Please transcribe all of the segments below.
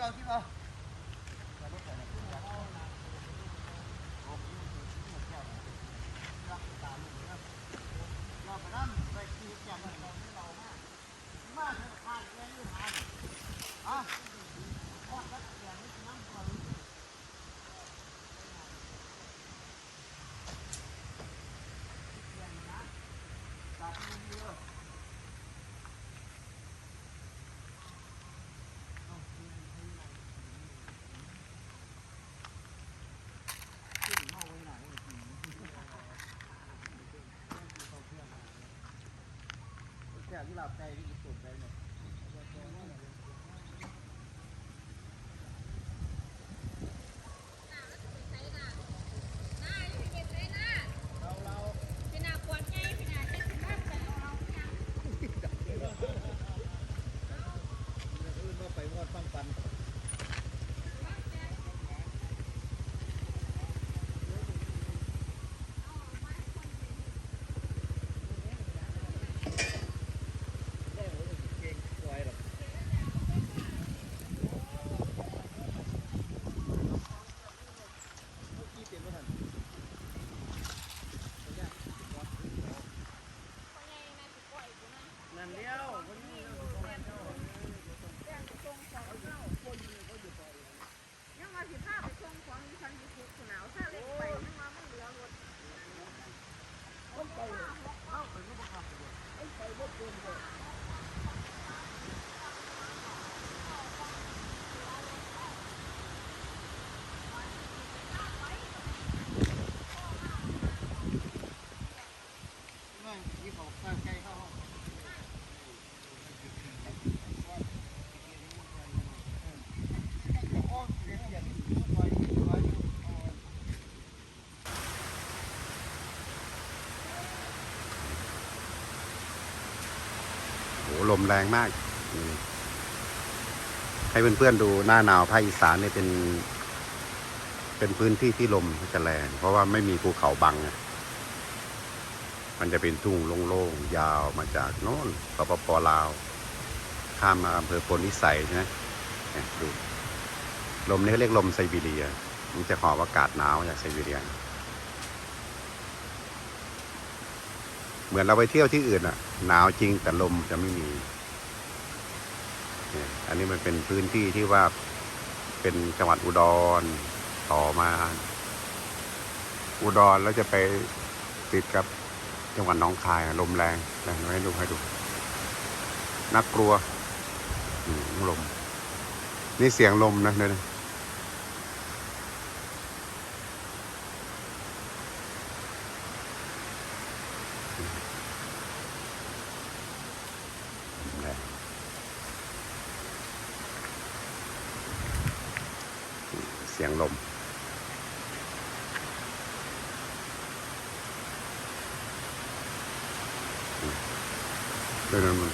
เอาคิดเอา ที่หลับใจที่สุดเลยเนี่ย อื่นว่าไปวอดฟังปัน นั่นเดียวคนนี้ ยังว่าสิพาไปส่งของดิฉันอยู่ภูขนาวถ้าเล็กไปยังว่ามันเหลือรถ ไม่ยี่บอกตั้งใจเข้าห้องโอ้เรียนเรียนไปไป โหล มแรงมากให้เพื่อนๆดูหน้าหนาวภาคอีสานเนี่ยเป็น เป็นพื้นที่ที่ลมจะแรง เพราะว่าไม่มีภูเขาบังมันจะเป็นทุ่งโล่งๆยาวมาจากโน่นสปปลาว ข้ามมาอำเภอพลวิสัยนะเนี่ยดูลมนี้เขาเรียกลมไซบีเรีย มันจะหอบอากาศหนาวจากไซบีเรีย เหมือนเราไปเที่ยวที่อื่นอะหนาวจริงแต่ลมจะไม่มี อันนี้มันเป็นพื้นที่ที่ว่าเป็นจังหวัดอุดรต่อมา อุดรแล้วจะไปติดกับจังหวัดน้องคายลมแรงนะให้ดูให้ดูน่ากลัวลม นี่เสียงลมนะเนี่ยนะแรงเสียงลม ด้วยนั้นมัน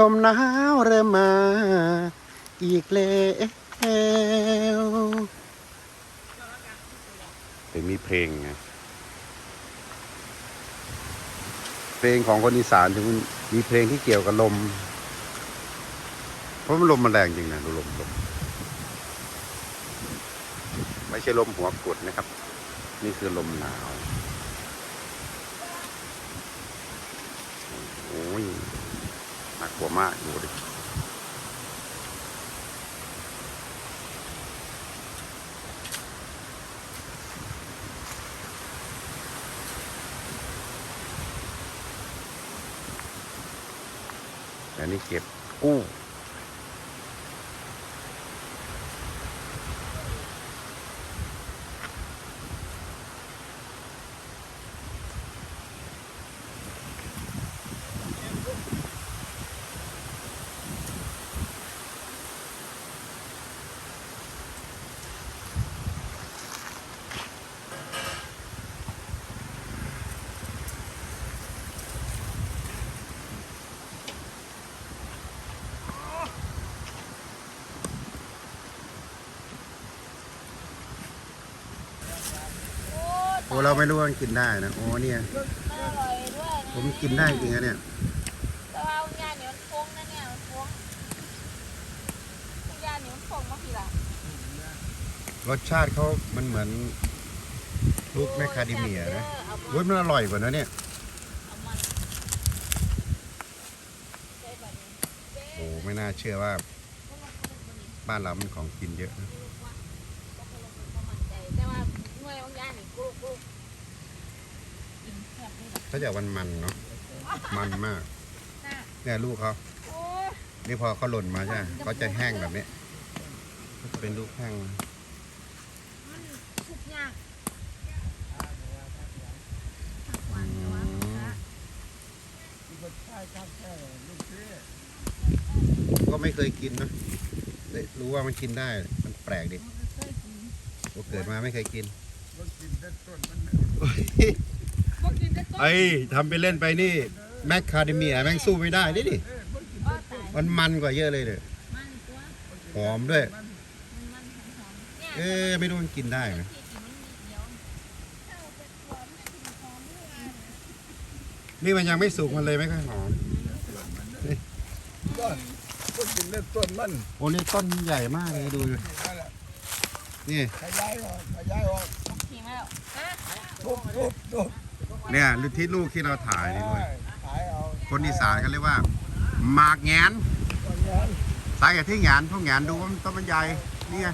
ลมหนาวเริ่มมา อีกแล้วถึงมีเพลงไงเพลงของคนอีสานถึงมีเพลงที่เกี่ยวกับลม เพราะมันลมมันแรงจริงนะดูลมลมไม่ใช่ลมหัวกดนะครับ นี่คือลมหนาว โอ้ย น่ากลัวมากดูดิอันนี้เก็บกู้ อ้เราไม่รู้ว่ามันกินได้นะโอ้เนี่ยมันอร่อยด้วยนะผมกินได้จริงนะเนี่ย แต่ว่าคุณยาเนี่ยมันฟงนะเนี่ยมันฟงคุณยาเนี่ยมันฟงมากี่ละรสชาติเขามันเหมือนลูกแมคคาเดเมียนะเอาเว้ยมันอร่อยกว่านะเนี่ย เอามันใส่แบบนี้เด้โอ้ไม่น่าเชื่อว่าบ้านเรามันของกินเยอะนะ แต่ว่าหน่วยของยานี่กรุบกรุบกิน แซ่บนี่แหละเขาจะมันมันๆเนาะมันมากเนี่ยลูกเขาโอ้ยนี่พอเขาหล่นมาใช่ไหมเขาจะแห้งแบบนี้ก็จะเป็นลูกแห้งมันทุกอย่างอืมรสชาติครับแค่ลูกเชื่อก็ไม่เคยกินนะแต่รู้ว่ามันกินได้ มันแปลกดิโอ้เกิดมาไม่เคยกินมันกิน ได้ต้นมันบ่กินแต่ต้นไอ้ทำไปเล่นไปนี่แมคคาเดเมียแม่งสู้ไม่ได้ดิดิอ้อตายมันมันกว่าเยอะเลยเนี่ยมันตัวหอมด้วยมันมันหอมๆเนี่ยเอ๊ะไม่รู้มันกินได้ไหมที่กินมันมีเดียวถ้าเอาไปหอมเนี่ยกินหอมเลยนี่มันยังไม่สุกมันเลยไม่ค่อยหอมต้นก็กินได้ต้นมันโอ้นี่ต้นใหญ่มากเลยดูดินั่นแหละนี่ขยายออกขยายออกทิ้งแล้วฮะทุบทุบทุบ เนี่ยที่ลูกที่เราถ่ายนี่ด้วยขายเอาคนอีสานเขาเรียกว่าหมากแงนต้นนั้นสาเหตุที่แงนเพราะแงนดูว่ามันต้นมันใหญ่นี่ไง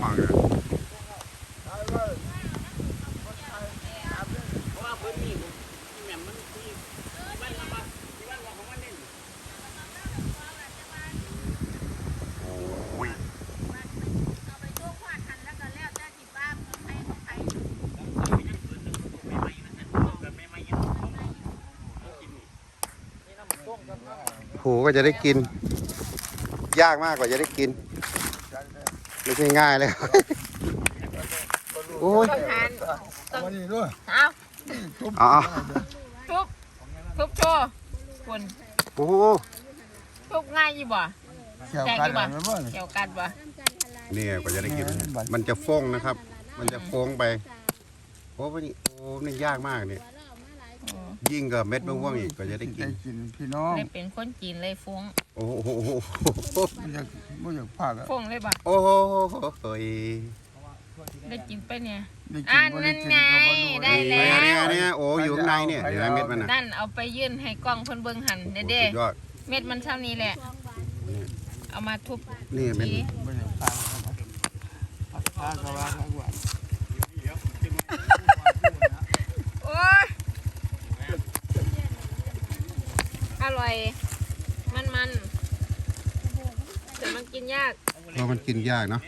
หมากเลย ขายไว้ เพราะว่าพื้นที่ผมแหม่มมันที่บ้านเรามาที่บ้านเราของมันเล่น โอ้ย เอาไปโยกขวาดกันแล้วก็แล้วแต่สิบ้าของใครของใคร ไม่ไม่นะแต่ไม่ไม่ยังเขาเขากินนี่ นี่น้ำต้มกันนะ ผูก็จะได้กิน ยากมากกว่าจะได้กินจังเลยไม่ใช่ง่ายเลย โอ้ย ต้องทานวันนี้ด้วยเอาทุบอ๋อทุบทุบโชว์คุณโอ้โหทุบง่ายอยู่บ่แถวกันอะไรบ้างเกี่ยวกันบ่นี่กว่าจะได้กิน มันจะฟ้องนะครับ มันจะฟ้องไป โอ้นี่โอ้นี่ยากมากเนี่ยอืม ยิ่งกับเม็ดมะม่วงอีกกว่าจะได้กิได้นกินพี่น้องได้เป็นคนจีนเลยฟงโอ้โหไม่อยากไม่อยากพลาดอะฟงเลยบ่โอ้โหเฮ้ยได้กินไปเนี่ย ได้กิอ่านบ่นั่ได้นกินไงก็บ่รู้ได้นี่แล้วเนี่ยเนี่ยโอ้อยู่ข้างในเนี่ยเห็นไหมเม็ดมันอะนั่นเอาไปยื่นให้กล้องเพิ่นเบิ่งหันโอ้เด้สุดยอดๆเม็ดมันเท่านี้แหละ เอามาทุบนี่เม็ดทีไม่อยากพลาดครับพลาดก็ว่าทั้งวันโอ้ย อร่อย มันมันๆแต่มันกินยาก เพราะมันกินยากเนาะ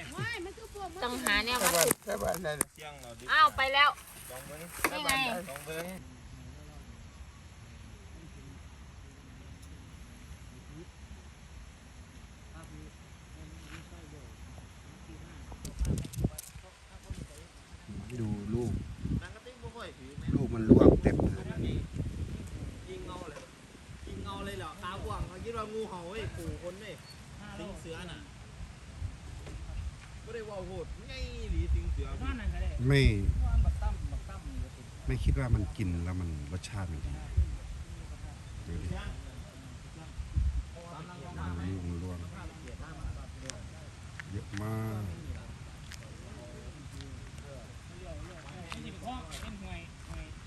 ต้องหาแนวแค่มาบ้านทุบแค่บ้านนั่นอ้าว ไปแล้ว นี่ไงดูลูก นังกระติกบ่ค่อยถือแม่ ลูกมันร่วงเต็มเลย ยิงเงาเลยยิงเงาเลยเหรอขากว้างเขาคิดว่างูเห่าเว้ยขู่คนเว้ยสิงเสือน่ะไม่ได้ว่าโหดไงหลีสิงเสือ ไม่ไม่คิดว่ามันกินแล้วมันรสชาติมันดีดูดิลูกมันร่วงเยอะมาก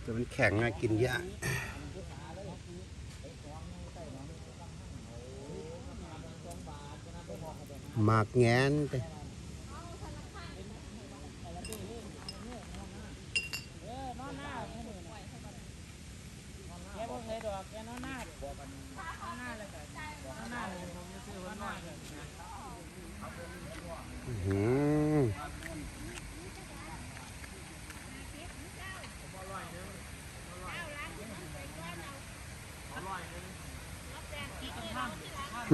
แต่มันแข็งอะกินยากหมากแงนไป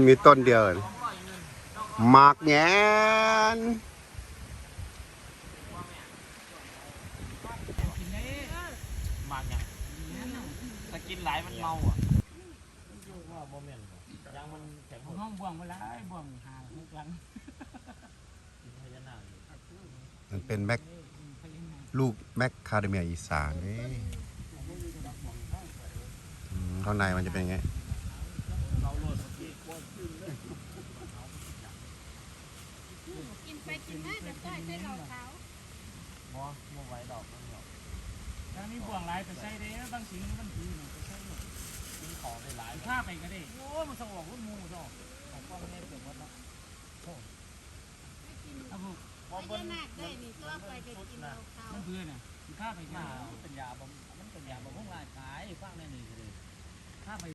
มีต้นเดียวเหรอหมากแงนมากยังถ้ากินหลายมันเมาอะว่าโมเมนต์ยางมันแข็งห้องบ่วงเวลาไอ้บ่วงหาลูกหลังกินพญานาคอยู่มันเป็นแมคลูกแมคคาเดเมียอีสานเด้อืมข้างในมันจะเป็นไง เราโหลดที่กวนขึ้นเลย กิน ไปกินมาจะต้อยใส่เหล้าขาวมอมอไว้ดอกมันดอกถ้ามีบ่วงหลายไปใส่ได้บางสิ่งมันดีหน่อยไปใส่หน่อยกินของได้หลายผ้าไปก็ได้โอ้มันสะออกว่ามูสะอกของพ่อไม่ได้เกิดวัดเนาะไม่กินถ้าพวกพญานได้นี่ก็ไปก็กินเหล้าขามันเพื่อนน่ะผ้าไปก็มาได้เป็นยาบำมันเป็นยาบำรุงร่างกายฟังในนี่เลยผ้าไป